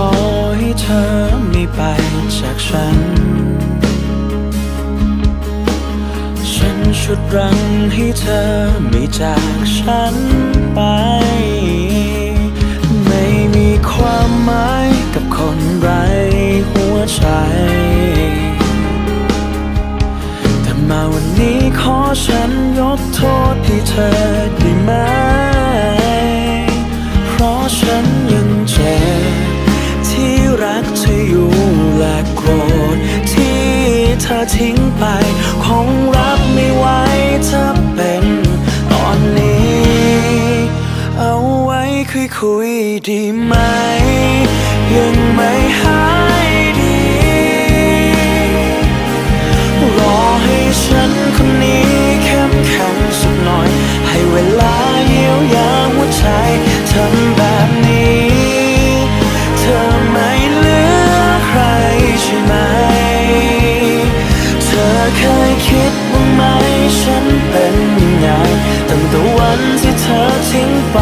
ขอให้เธอไม่ไปจากฉัน ฉันชุดรังให้เธอไม่จากฉันไป ไม่มีความหมายกับคนไร้หัวใจ แต่มาวันนี้ขอฉันยกโทษให้เธอได้ไหม รักเธออยู่และโกรธที่เธอทิ้งไป คงรับไม่ไหวถ้าเป็นตอนนี้ เอาไว้คุยคุยดีไหม ยังไม่หายดี รอให้ฉันคนนี้เข้มแข็งสักหน่อย ให้เวลาเยียวยาหัวใจทำ เคยคิดบ้างไหมฉันเป็นยังไงตั้งแต่วันที่เธอทิ้งไป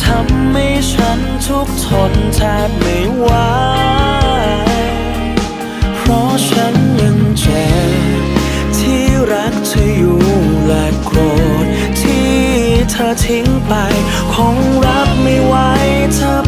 ทำให้ฉันทุกทนแทบไม่ไหวเพราะฉันยังเจ็บที่รักเธออยู่และโกรธที่เธอทิ้งไป คงรับไม่ไหวเธอ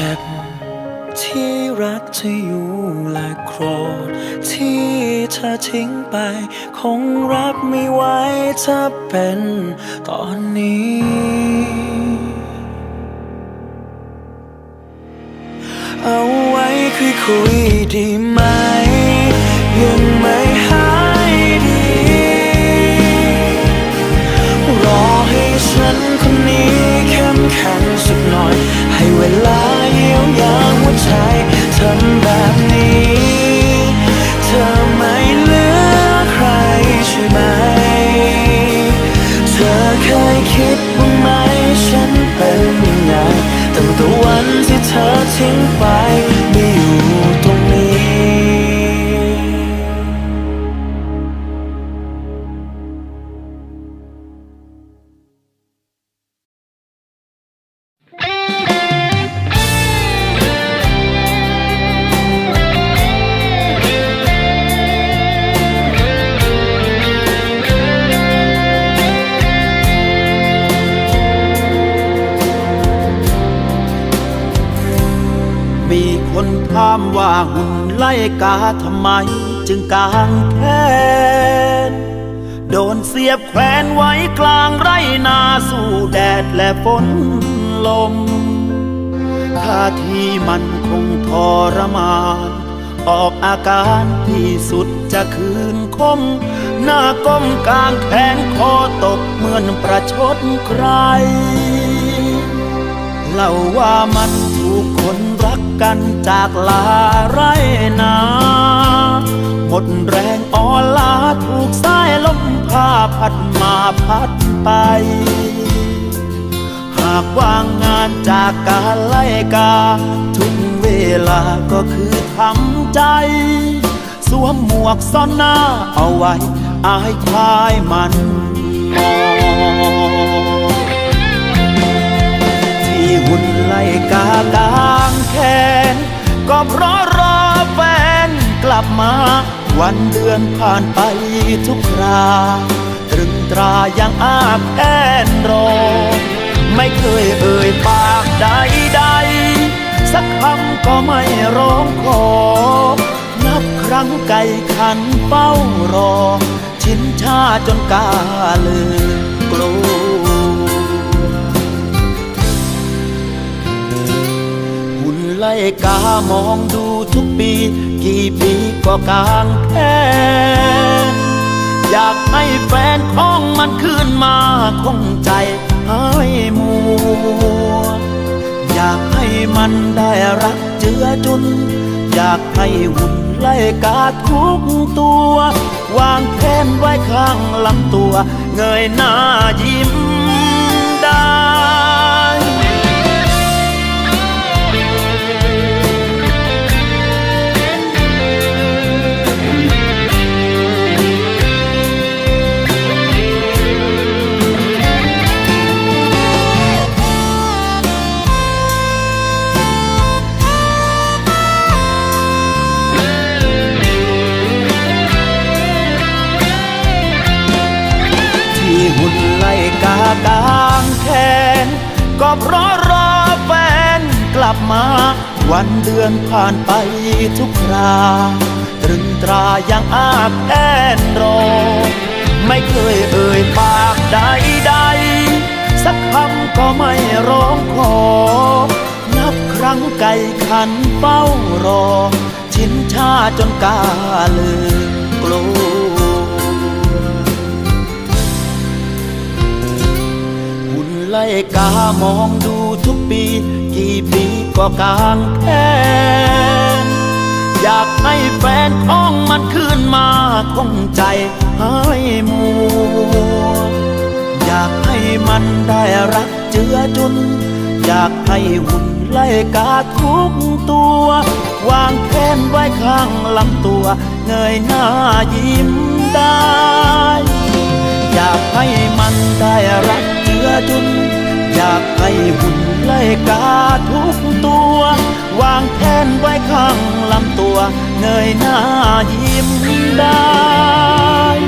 เจ็บ ที่รักเธออยู่และโกรธ ที่เธอทิ้งไป คงรับไม่ไหวถ้าเป็นตอนนี้ เอาไว้คุยคุยดีไหม ยังไม่หายดี รอให้ฉันคนนี้เข้มแข็งสักหน่อย ถามว่าหุ่นไล่กาทำไม จึงกางแขนโดนเสียบแขวนไว้กลางไรนาสู้แดดและฝนลมท่าทีมันคงทรมาน ออกอาการที่สุดจะคืนคม หน้าก้มกลางแขนคอตกเหมือนประชดใคร เล่าว่ามันถูกคนร กกันจากลาไรนาหมดแรงอ่อนล้าถูกสายลมพาพัดมาพัดไป หากว่างงานจากการไล่กา ทุกเวลาก็คือทำใจ สวมหมวกซ่อนหน้าเอาไว้อายควายมันมอง มา วันเดือนผ่านไปทุกคราตรึงตรายังอาบแอนรอ ไม่เคยเอ่ยปากใดใดสักคำก็ไม่ร้องขอ นับครั้งไก่ขันเฝ้ารอ ชินชาจนกาลืมกลัว ไล่กามองดูทุกปี กี่ปีก็กลางแขนอยากให้แฟนของมันขึ้นมาคงใจหายมัว อยากให้มันได้รักเจือจุน อยากให้หุ่นไล่กาทุกตัว วางแขนไว้ข้างลำตัว เงยหน้ายิ้ม วันเดือนผ่านไปทุกคราตรึงตรายังอาบแอนรอ ไม่เคยเอ่ยปากใดใดสักคำก็ไม่ร้องขอ นับครั้งไก่ขันเฝ้ารอ ชินชาจนกาลืมกลัว ไล่กามองดูทุกปี กี่ปีก็กลางแขนอยากให้แฟนของมันขึ้นมาคงใจหายมัว อยากให้มันได้รักเจือจุน อยากให้หุ่นไล่กาทุกตัว วางแขนไว้ข้างลำตัว เงยหน้ายิ้มได้ อยากให้มันได้รัก จน อยากให้หุ่นไล่กาทุกตัว วางแขนไว้ข้างลำตัว เงยหน้ายิ้มได้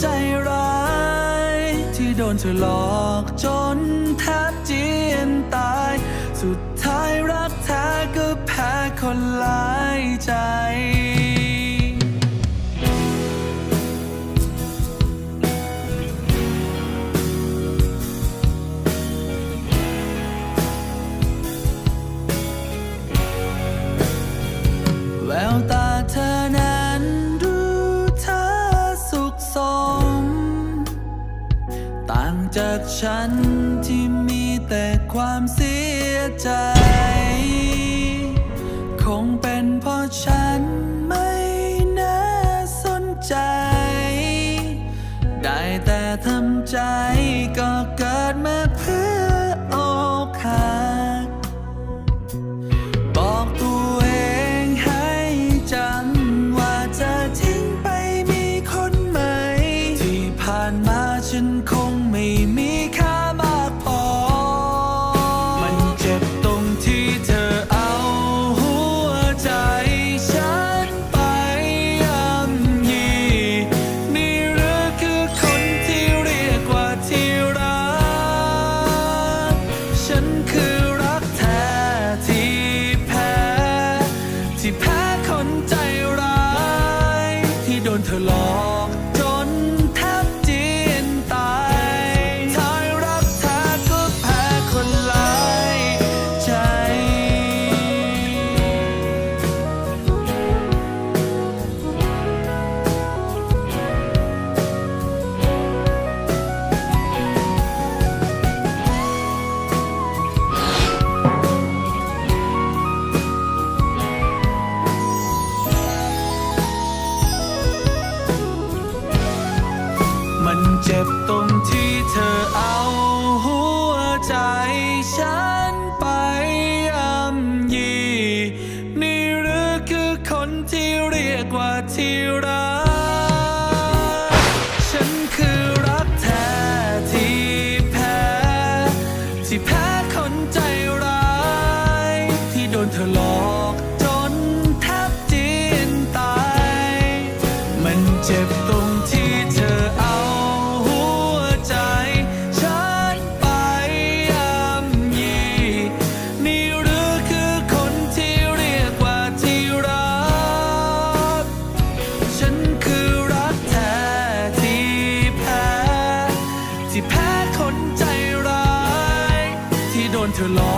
ใจร้าย ที่โดนเธอหลอกจนแทบเจียนตาย สุดท้ายรักแท้ก็แพ้คนหลายใจ จากฉันที่มีแต่ความเสียใจ คงเป็นเพราะฉันไม่น่าสนใจ ได้แต่ทำใจก็เกิดมาเพื่ออกหักบอกตัวเองให้จำว่าจะทิ้งไปมีคนใหม่ที่ผ่านมาฉันค คนที่เรียกว่าที่รัก ที่โ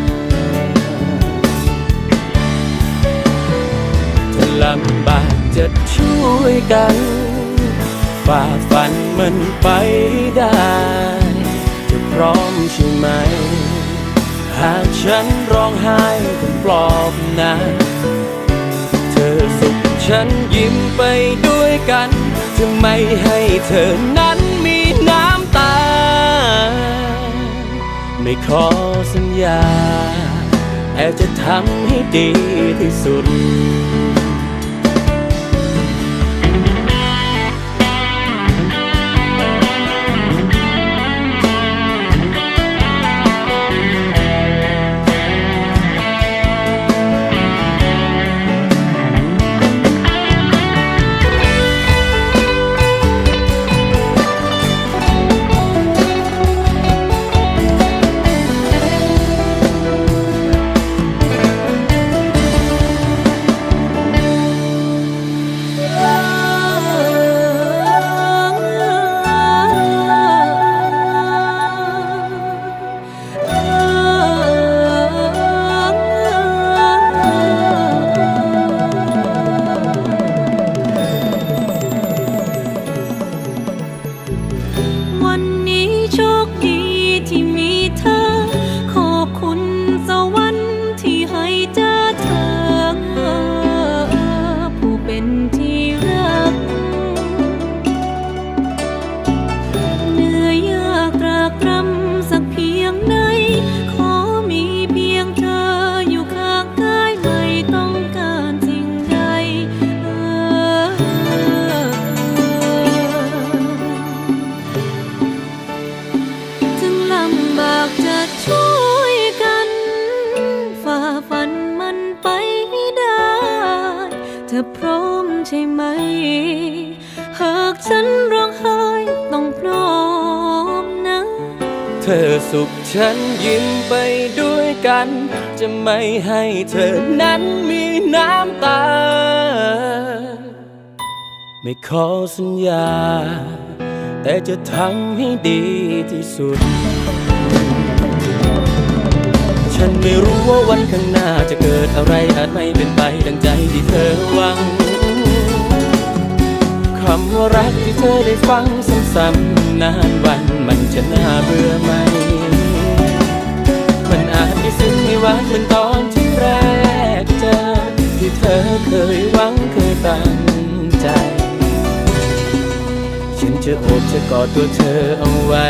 ำบากจะช่วยกัน ฝ่าฟันมันไปได้ จะพร้อมใช่ไหม หากฉันร้องไห้ต้องปลอบนะเธอสุขฉันยิ้มไปด้วยกัน จะไม่ให้เธอนั้นมีน้ำตา ไม่ขอสัญญาแต่จะทำให้ดีที่สุด ฉันยิ้มไปด้วยกัน จะไม่ให้เธอนั้นมีน้ำตา ไม่ขอสัญญา แต่จะทำให้ดีที่สุด ฉันไม่รู้ว่าวันข้างหน้าจะเกิดอะไรอาจไม่เป็นไปดังใจที่เธอหวังคำว่ารักที่เธอได้ฟังซ้ำๆนานวันมันจะน่าเบื่อไหม ไม่ซึ้งไม่หวานเหมือนตอนที่แรกเจอ ที่เธอเคยหวังเคยตั้งใจ ฉันจะโอบจะกอดตัวเธอเอาไว้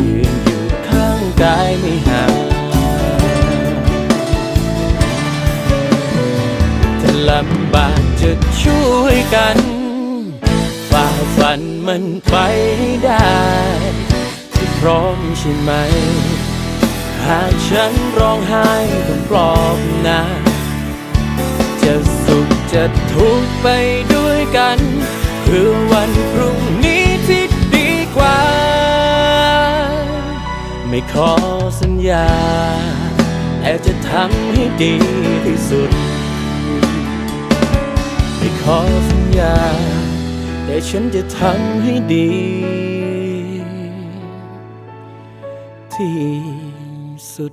ยืนอยู่ข้างกายไม่ห่างถ้าลำบากจะช่วยกันฝ่าฟันมันไปได้พร้อมใช่ไหม หากฉันร้องไห้ต้องปลอบนาจะสุขจะทุกข์ไปด้วยกันเพื่อวันพรุ่งนี้ที่ดีกว่า ไม่ขอสัญญา แต่จะทำให้ดีที่สุด ไม่ขอสัญญา แต่ฉันจะทำให้ดี ที่ สุด